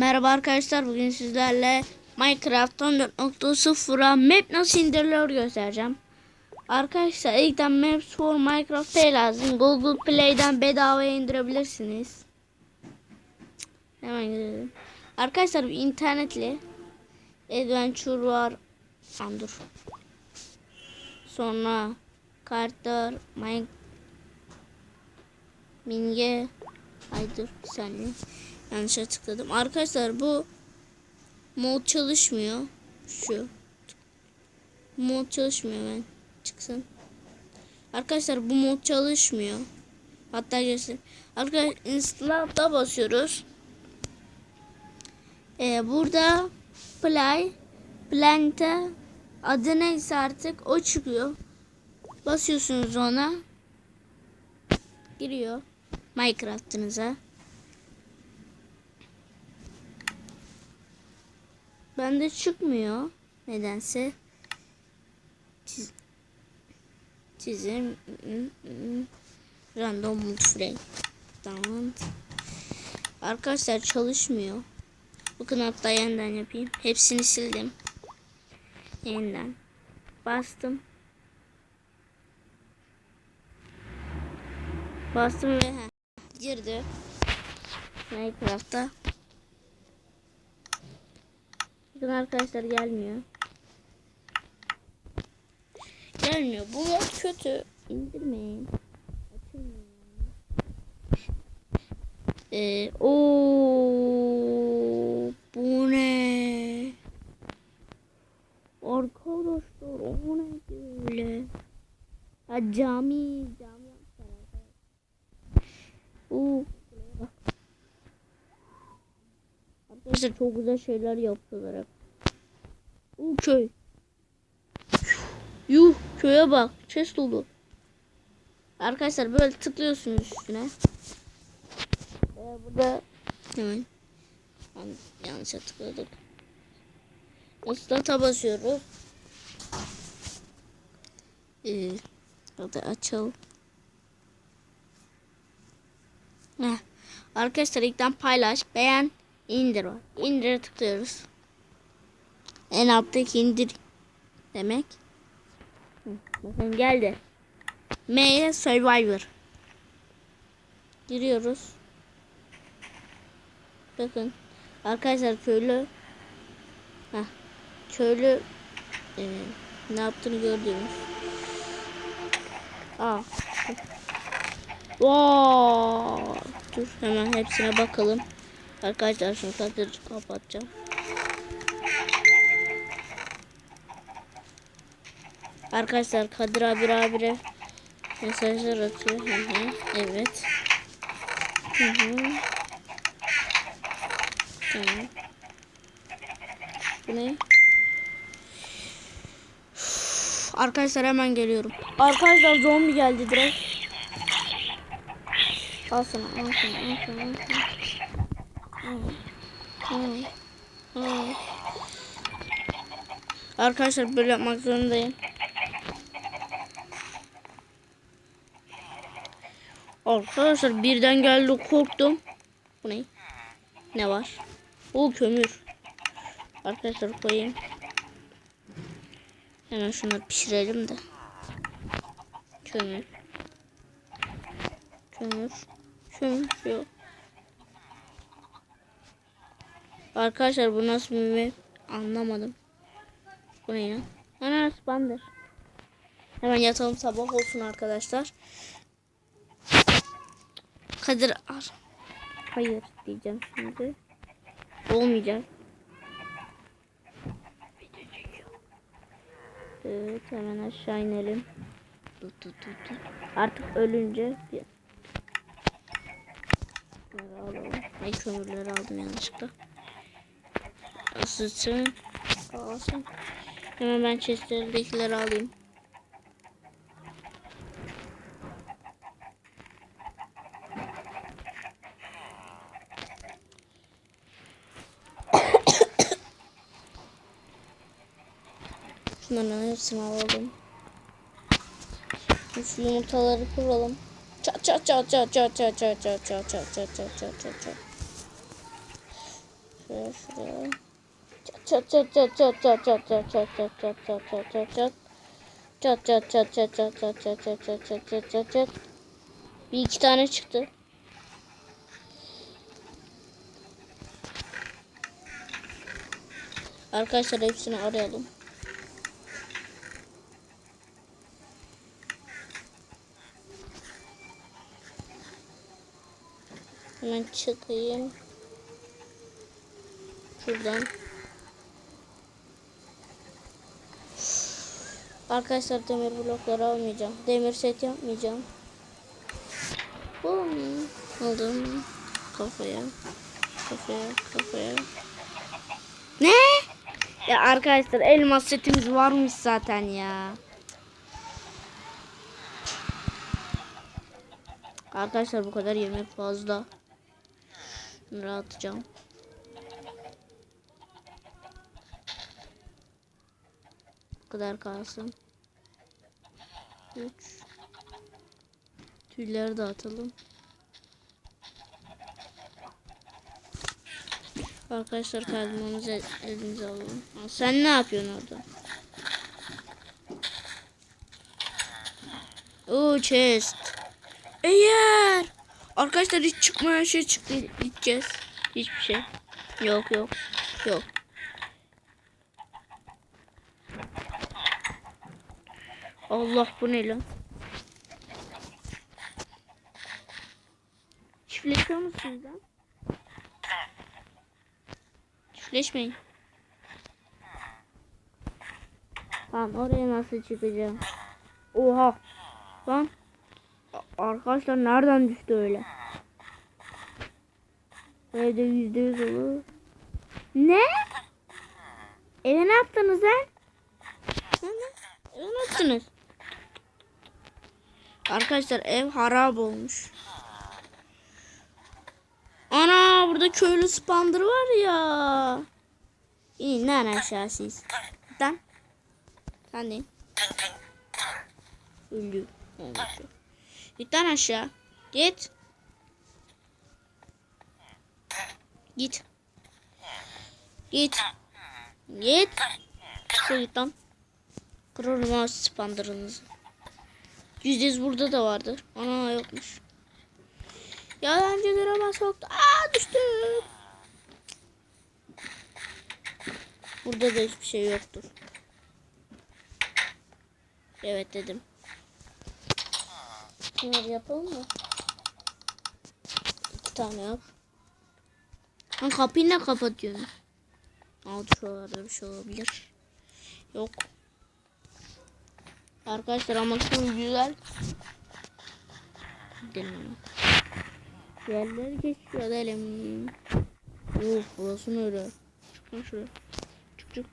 Merhaba arkadaşlar bugün sizlerle Minecraft 14.0'a map nasıl indiriliyor göstereceğim. Arkadaşlar ilkten Maps for Minecraft Pay lazım. Google Play'den bedavaya indirebilirsiniz. Hemen girelim. Arkadaşlar internetli Adventure var. Tamam dur. Sonra Carter, Mine Minge Ay dur bir saniye. Yanlışa tıkladım. Arkadaşlar bu mod çalışmıyor. Şu. Mod çalışmıyor ben. Çıksın. Arkadaşlar bu mod çalışmıyor. Hatta göstereyim. Arkadaşlar install'a basıyoruz. Ee, burada play plante adı neyse artık o çıkıyor. Basıyorsunuz ona. Giriyor Minecraft'ınıza. Bende çıkmıyor nedense. Çiz, çizim random multiframe. Tamam. Arkadaşlar çalışmıyor. Bakın hatta yeniden yapayım. Hepsini sildim. Yeniden. Bastım. Bastım ve heh, girdi. Minecraft'ta. Bakın arkadaşlar gelmiyor. Gelmiyor. Bu mod kötü. İndirmeyin. Açılmıyor. Ee, o bu ne? Arkadaşlar o ne böyle? Ha cami cami arkadaşlar. Oo. Bak. Arkadaşlar çok güzel şeyler yapıyorlar hep. Oo köy. Yuh köye bak. Chest dolu. Arkadaşlar böyle tıklıyorsunuz üstüne. Ee, burada hemen Yan- yanlışa tıkladık. Start'a basıyoruz. Ee, hadi açalım. Heh. Arkadaşlar ilkten paylaş, beğen, indir var. İndire tıklıyoruz. En alttaki indir demek. Bakın geldi. M'ye Survivor. Giriyoruz. Bakın. Arkadaşlar köylü Heh, köylü e, ne yaptığını gördünüz. Aa. Wow. Dur hemen hepsine bakalım. Arkadaşlar şunu kadır kapatacağım. Arkadaşlar Kadir abi abire mesajlar atıyor. Hı hı. Evet. Hı hı. Tamam. Bu ne? Arkadaşlar hemen geliyorum. Arkadaşlar zombi geldi direkt. Al sana, al sana, al sana. Arkadaşlar böyle yapmak zorundayım. Arkadaşlar birden geldi korktum. Bu ne? Ne var? O kömür. Arkadaşlar koyayım. Hemen şunları pişirelim de. Kömür. Kömür. Kömür yok. Arkadaşlar bu nasıl bir map? Anlamadım. Bu ne ya? Ana bandır. Hemen yatalım sabah olsun arkadaşlar. Kadir ar. Hayır diyeceğim şimdi. Olmayacak. Evet hemen aşağı inelim. Artık ölünce bir... Ay kömürleri aldım yanlışlıkla. Isıtsın. Alsın. Hemen ben chestlerdekileri alayım. Şunların hepsini alalım. Şu yumurtaları kıralım. Çat çat çat çat çat çat çat çat çat çat çat çat çat çat çat çat. Şuraya şuraya. Çat çat çat çat çat çat çat çat çat çat çat çat çat çat. Çat çat çat çat çat çat çat çat çat çat çat çat çat. Bir iki tane çıktı. Arkadaşlar hepsini arayalım. Hemen çıkayım. Şuradan. Arkadaşlar demir blokları almayacağım. Demir set yapmayacağım. Bum. Aldım. Kafaya. Kafaya. Kafaya. Ne? Ya arkadaşlar elmas setimiz varmış zaten ya. Arkadaşlar bu kadar yemek fazla. Bunları atacağım. Kadar kalsın. 3 Tüyleri de atalım. Arkadaşlar kazmamızı elimize alalım. Aa, Sen ne yapıyorsun orada? Oo chest. Eğer arkadaşlar hiç çıkmayan şey çıktı gideceğiz. Hiçbir şey. Yok yok. Yok. Allah bu ne lan? Çiftleşiyor musunuz lan? Çiftleşmeyin. Lan oraya nasıl çıkacağım? Oha. Lan. Arkadaşlar nereden düştü öyle? Evde yüzde yüz olur. Ne? Eve ne yaptınız lan? Eve ne yaptınız? Arkadaşlar ev harap olmuş. Ana burada köylü spandır var ya. İnin lan aşağı siz. Lan. De. Öldü. Lan aşağı. Git. Git. Git. Git. Git lan. Ha spandırınızı. Yüz burada da vardı. Ana yokmuş. Yalancı grama soktu. Aa düştüm. Burada da hiçbir şey yoktur. Evet dedim. Bunları yapalım mı? İki tane yap. Lan kapıyı ne kapatıyorsun? Al şuralarda bir şey olabilir. Yok. Arkadaşlar ama çok güzel. Gidelim. Yerleri geçiyor edelim. Yok burası ne öyle? Çık lan şuraya. Çık çık.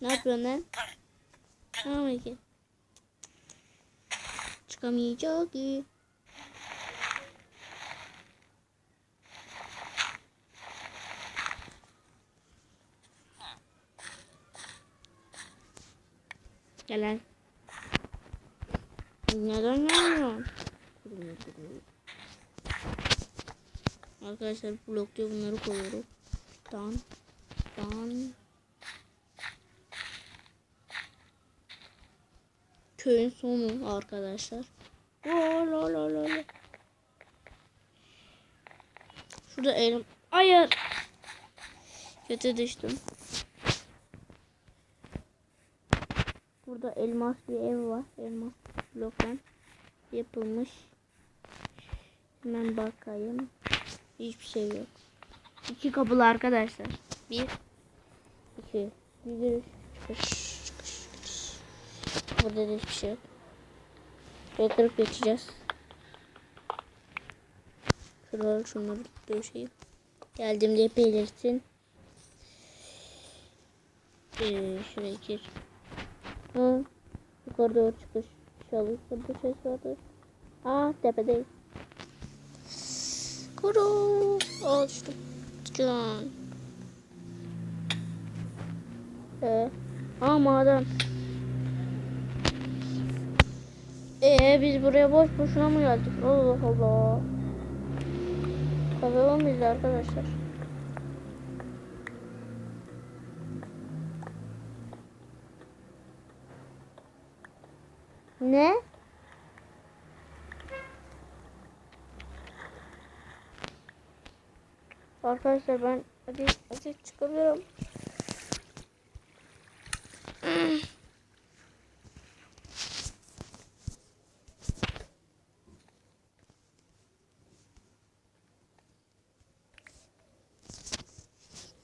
Ne yapıyorsun lan? Tamam ki. Çıkamayacak ki. gelen. Neden gelmiyor? Arkadaşlar blok diye bunları koyuyorum. Dan. Dan. Köyün sonu arkadaşlar. Lolololol. Şurada elim. Hayır. Kötü düştüm. Burada elmas bir ev var. Elmas bloktan yapılmış. Hemen bakayım. Hiçbir şey yok. İki kapılı arkadaşlar. Bir, iki. Bir çıkış. Burada da hiçbir şey yok. Kırıp geçeceğiz. Şuraları şunları döşeyim. Geldiğimde belirtin. Ee, şuraya gir. Hı. Yukarı doğru çıkış. İnşallah yukarıda ses vardır. Aa tepedeyim. Kuru. Düştüm. Can. Ee, Aa maden. Ee biz buraya boş boşuna mı geldik? Allah Allah. Mıyız arkadaşlar? Ne? Arkadaşlar ben hadi hadi çıkabilirim.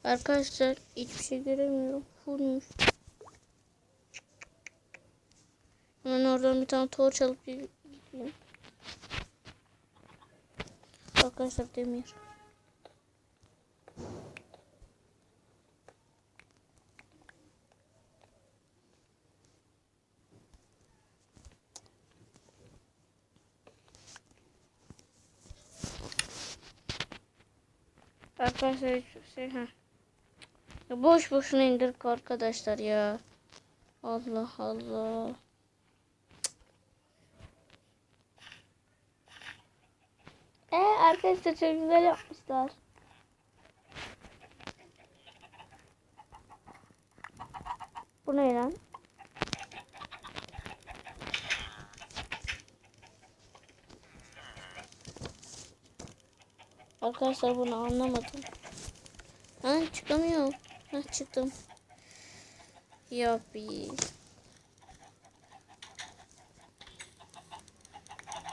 Arkadaşlar hiçbir şey göremiyorum. Fullmüş. Hemen oradan bir tane torç alıp gideyim. Arkadaşlar demir. Arkadaşlar şey ha. Ya boş boşuna indirdik arkadaşlar ya. Allah Allah. Ee arkadaşlar çok güzel yapmışlar. Bu ne lan? Arkadaşlar bunu anlamadım. Ha çıkamıyorum. Ha çıktım. Yapı.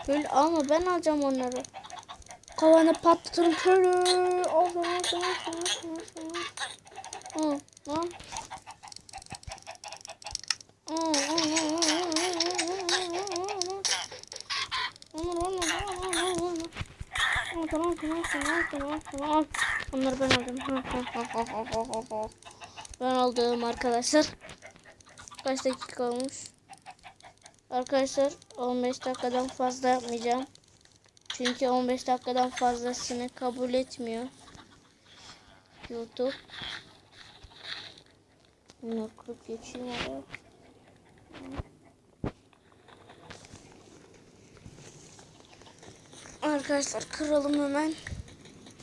Böyle ama ben alacağım onları. Kalanı patlatın körü. Allah Allah Allah. Tamam tamam tamam tamam tamam. Onları ben aldım. ben aldım arkadaşlar. Kaç dakika olmuş? Arkadaşlar 15 dakikadan fazla yapmayacağım. Çünkü 15 dakikadan fazlasını kabul etmiyor. YouTube. Bunu kırıp geçeyim. Arkadaşlar kıralım hemen.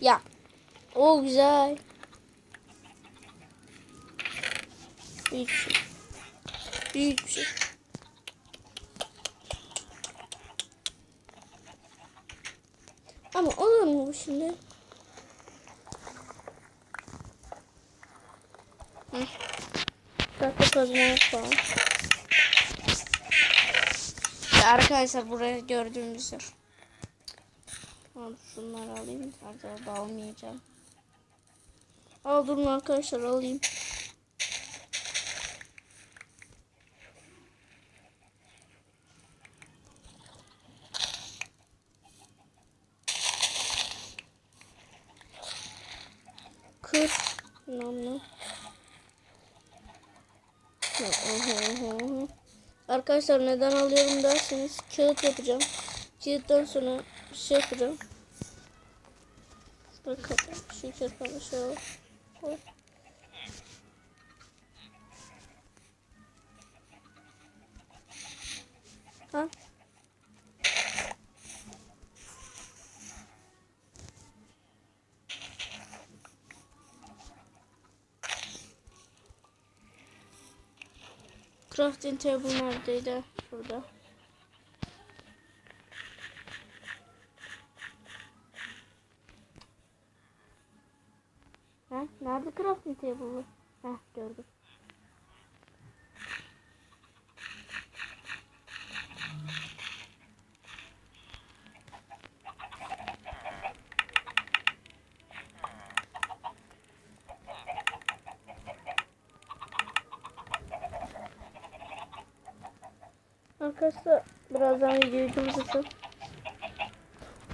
Ya. O güzel. Büyük bir şey. Büyük bir şey. Ama olur mu bu şimdi? Hı. Tahta kazma falan. Arkadaşlar buraya gördüğünüz yer. Tamam şunları alayım. Artık almayacağım. Al durun arkadaşlar alayım. Kır. Namlu. Arkadaşlar neden alıyorum derseniz kağıt yapacağım. Kağıttan sonra şey yapacağım. Bakın şu kağıtları şöyle koy. Crafting table neredeydi? Burada. Ha? Nerede crafting table'ı? Heh gördüm. Arkadaşlar birazdan videoyu kapatacağım.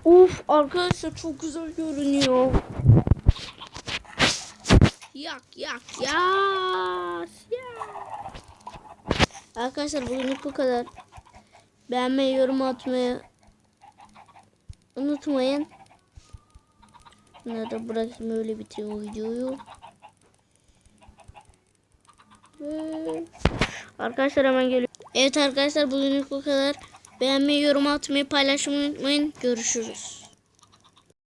Uf arkadaşlar çok güzel görünüyor. Yak yak yak. yak. Arkadaşlar bugünlük bu kadar. Beğenmeyi, yorum atmayı unutmayın. Bunları da bırakayım öyle bitiriyor videoyu. Ve- Arkadaşlar hemen geliyor. Evet arkadaşlar bugünlük bu kadar. Beğenmeyi, yorum atmayı, paylaşmayı unutmayın. Görüşürüz.